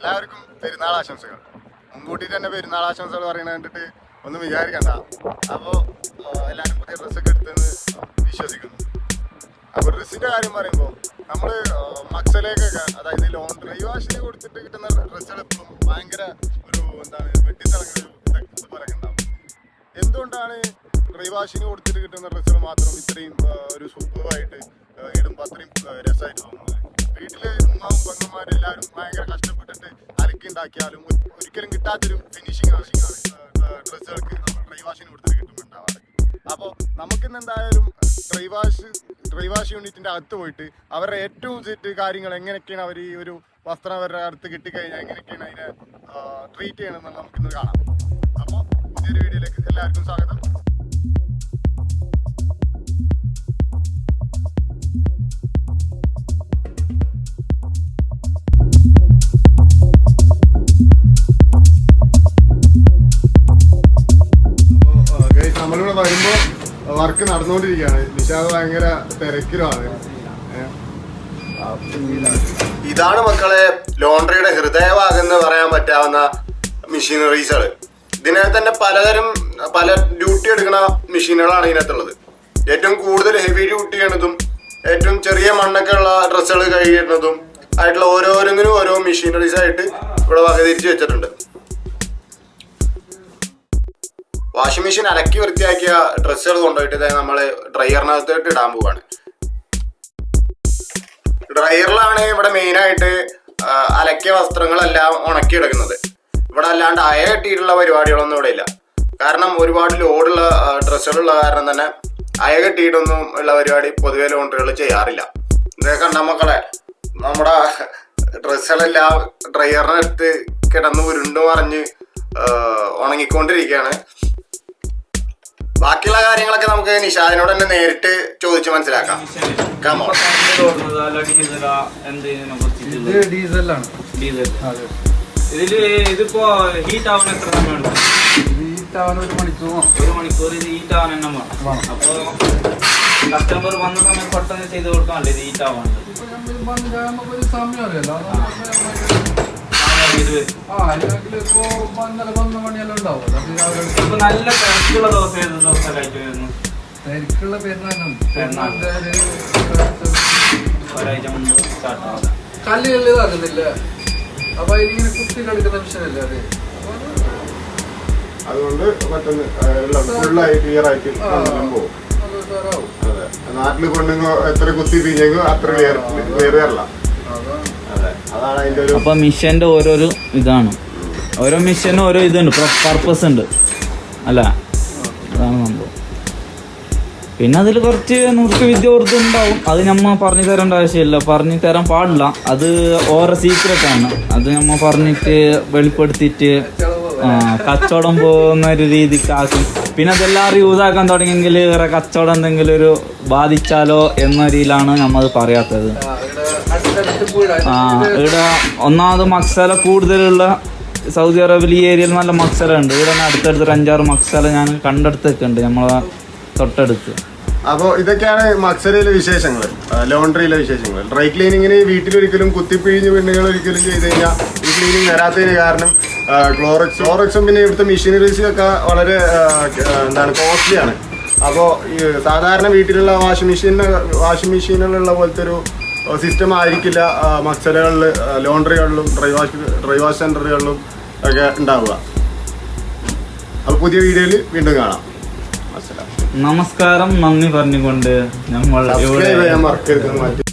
എല്ലാവർക്കും പെരുന്നാൾ ആശംസകൾ. മുൻകൂട്ടി തന്നെ പെരുന്നാൾ ആശംസകൾ പറയുന്നത് കണ്ടിട്ട് ഒന്നും വിചാരിക്കണ്ട. അപ്പോൾ എല്ലാവരും പുതിയ ഡ്രസ്സൊക്കെ എടുത്തെന്ന് വിശ്വസിക്കുന്നു. അപ്പോൾ ഡ്രസ്സിന്റെ കാര്യം പറയുമ്പോൾ നമ്മൾ മക്സലേക്ക് അതായത് ലോൺ ഡ്രൈവ് വാഷിന് കൊടുത്തിട്ട് കിട്ടുന്ന ഡ്രസ്സുകൾ എപ്പോഴും ഭയങ്കര ഒരു എന്താണ് വെട്ടിത്തിളങ്ങുന്ന ഒരു എന്തുകൊണ്ടാണ് ഡ്രൈവ് വാഷിന് കൊടുത്തിട്ട് കിട്ടുന്ന ഡ്രസ്സുകൾ മാത്രം ഇത്രയും ഒരു സൂപ്പറായിട്ട് ഇടുമ്പോൾ അത്രയും രസമായിട്ട് തോന്നുന്നത്? വീട്ടിൽ ഉമ്മാവും പെങ്ങന്മാരും എല്ലാവരും ഭയങ്കര കഷ്ടപ്പെട്ടിട്ട് അലക്കി ഉണ്ടാക്കിയാലും ഒ- ഒരിക്കലും കിട്ടാത്തൊരു ഫിനിഷിംഗ് ആണ് ഡ്രസ്സുകൾക്ക് ഡ്രൈ വാഷിന് കൊടുത്തിട്ട് കിട്ടുന്നുണ്ടാവാറ് അപ്പോൾ നമുക്കിന്ന് എന്തായാലും ഡ്രൈവാഷ് വാഷ് ഡ്രൈ വാഷ് യൂണിറ്റിന്റെ അകത്ത് പോയിട്ട് അവരുടെ ഏറ്റവും സെറ്റ് കാര്യങ്ങൾ എങ്ങനെയൊക്കെയാണ് അവർ ഈ ഒരു വസ്ത്രം അവരുടെ അടുത്ത് കിട്ടിക്കഴിഞ്ഞാൽ എങ്ങനെയൊക്കെയാണ് അതിനെ ട്രീറ്റ് ചെയ്യണമെന്ന് നമുക്കിന്ന് കാണാം. അപ്പോൾ പുതിയൊരു വീഡിയോയിലേക്ക് എല്ലാവർക്കും സ്വാഗതം. വരുമ്പോൾ വർക്ക് നടന്നുകൊണ്ടിരിക്കുകയാണ്. നിഷാദ് ഭയങ്കര തിരക്കിലാണ് ഇതാണ് മക്കളെ ലോണ്ടറിയുടെ ഹൃദയഭാഗം പറയാൻ പറ്റാവുന്ന മെഷീനറീസുകൾ ഇതിനകത്ത് തന്നെ പലതരം പല ഡ്യൂട്ടി എടുക്കുന്ന മെഷീനുകളാണ് ഇതിനകത്തുള്ളത്. ഏറ്റവും കൂടുതൽ ഹെവി ഡ്യൂട്ടി ചെയ്യണതും ഏറ്റവും ചെറിയ മണ്ണൊക്കെ ഉള്ള ഡ്രസ്സുകൾ കഴുകിയിടുന്നതും ആയിട്ടുള്ള ഓരോരോന്നിനും ഓരോ മെഷീനറീസ് ആയിട്ട് ഇവിടെ വകതിരിച്ച് വെച്ചിട്ടുണ്ട്. വാഷിംഗ് മെഷീൻ അലക്കി വൃത്തിയാക്കിയ ഡ്രസ്സുകൾ കൊണ്ടുപോയിട്ട് നമ്മൾ ഡ്രയറിനകത്തോട്ട് ഇടാൻ പോവാണ്. ഡ്രയറിലാണ് ഇവിടെ മെയിനായിട്ട് അലക്കിയ വസ്ത്രങ്ങളെല്ലാം ഉണക്കി എടുക്കുന്നത് ഇവിടെ അല്ലാണ്ട് അയ കെട്ടിയിട്ടുള്ള പരിപാടികളൊന്നും ഇവിടെ ഇല്ല. കാരണം ഒരുപാട് ലോഡുള്ള ഡ്രസ്സുകളുള്ള കാരണം തന്നെ അയ കെട്ടിയിട്ടൊന്നും ഉള്ള പരിപാടി പൊതുവെ ലോണ്ടറികൾ ചെയ്യാറില്ല. ഇതൊക്കെ കണ്ട മക്കളെ നമ്മുടെ ഡ്രസ്സുകളെല്ലാം ഡ്രയറിനടുത്ത് കിടന്ന് ഉരുണ്ടു മറിഞ്ഞ് ഉണങ്ങിക്കൊണ്ടിരിക്കുകയാണ്. ബാക്കിയുള്ള കാര്യങ്ങളൊക്കെ നമുക്ക് നിഷാദിനോട് തന്നെ നേരിട്ട് ചോദിച്ച് മനസ്സിലാക്കാം. ഇത് ഡീസലാണ്. ഡീസൽ. ഇതിൽ ഇതിപ്പോ ഹീറ്റ് ആവാൻ എത്ര സമയം ഹീറ്റ് ആവാൻ ഒരു മണിക്കൂർ ഒരു മണിക്കൂർ ഇത് ഹീറ്റ് ആവാൻ വേണം. വേണം. അപ്പൊ കസ്റ്റമർ വന്ന സമയത്ത് പെട്ടെന്ന് ചെയ്ത് കൊടുക്കാനല്ലേ ഇത് ഹീറ്റ് ആവാണ്ട് സമയം അറിയാലോ. നല്ല തിരക്കുള്ള ദിവസം ഏത് ദിവസമായിട്ട് വരുന്നു തിരക്കുള്ള പെരുന്നാളും പെരുന്നാൾ. ഒരാഴ്ച മുമ്പ്. സ്റ്റാർട്ട് ആവാം കല്ലുകളിൽ ഇതാക്കുന്നില്ല. അപ്പൊ ഇങ്ങനെ കുത്തി കളിക്കുന്ന മിഷനല്ലേ അത്? അതുകൊണ്ട് പെട്ടെന്ന് ഫുള്ളായി ക്ലിയർ ആയിട്ട് പോകും നാട്ടിൽ കൊണ്ടുങ്ങോ എത്ര കുത്തി പിന്നെ അത്ര ക്ലിയർ ക്ലിയർ അല്ല അപ്പൊ മിഷന്റെ ഓരോരോ ഇതാണ്. ഓരോ മിഷനും ഓരോ ഇതുണ്ട്. പർപ്പസ് ഉണ്ട്. അല്ല അതാണ് സംഭവം. പിന്നെ അതിൽ കുറച്ച് നുറുക്ക് വിദ്യ ഓർത്ത് ഉണ്ടാവും. അത് നമ്മ പറഞ്ഞു തരേണ്ട ആവശ്യമില്ല. പറഞ്ഞു തരാൻ പാടില്ല. അത് ഓരോ സീക്രട്ട് ആണ്. അത് നമ്മ പറഞ്ഞിട്ട് വെളിപ്പെടുത്തിയിട്ട് കച്ചവടം പോകുന്ന ഒരു രീതിക്ക് ആക്കും. പിന്നെ അതെല്ലാവരും യൂസ് ആക്കാൻ തുടങ്ങിയെങ്കിൽ വേറെ കച്ചവടം എന്തെങ്കിലും ഒരു ബാധിച്ചാലോ എന്ന രീതിയിലാണ് നമ്മൾ പറയാത്തത്. ആ, ഇവിടെ ഒന്നാമത് മക്സല കൂടുതലുള്ള സൗദി അറേബ്യയിൽ ഈ ഏരിയയിൽ നല്ല മക്സല ഉണ്ട്. ഇവിടെ തന്നെ അടുത്തടുത്ത് ഒരു അഞ്ചാറ് മക്സല ഞാൻ കണ്ടെടുത്തൊക്കെ ഉണ്ട് നമ്മളെ തൊട്ടടുത്ത്. അപ്പൊ ഇതൊക്കെയാണ് മക്സരയിലെ വിശേഷങ്ങൾ ലോണ്ടറിയിലെ വിശേഷങ്ങൾ ഡ്രൈ ക്ലീനിങ്ങിന് വീട്ടിലൊരിക്കലും കുത്തിപ്പിഴിഞ്ഞ് പെണ്ണുകൾ ഒരിക്കലും ചെയ്ത് കഴിഞ്ഞാൽ ഈ ക്ലീനിങ് വരാത്തതിന് കാരണം ക്ലോറക്സ് ക്ലോറക്സും പിന്നെ ഇവിടുത്തെ മെഷീനറീസും ഒക്കെ വളരെ എന്താണ് കോസ്റ്റ്ലിയാണ്. അപ്പോൾ ഈ സാധാരണ വീട്ടിലുള്ള വാഷിംഗ് മെഷീനിന് വാഷിംഗ് മെഷീനിലുള്ള പോലത്തെ ഒരു സിസ്റ്റം ആയിരിക്കില്ല മക്സലകളിൽ ലോണ്ടറികളിലും ഡ്രൈ വാഷ് ഡ്രൈ വാഷ് സെന്ററുകളിലും ഒക്കെ ഉണ്ടാവുക. അപ്പോൾ പുതിയ വീഡിയോയിൽ വീണ്ടും കാണാം. നമസ്കാരം നന്ദി പറഞ്ഞുകൊണ്ട് നമ്മൾ മറക്കരുത് മാറ്റി.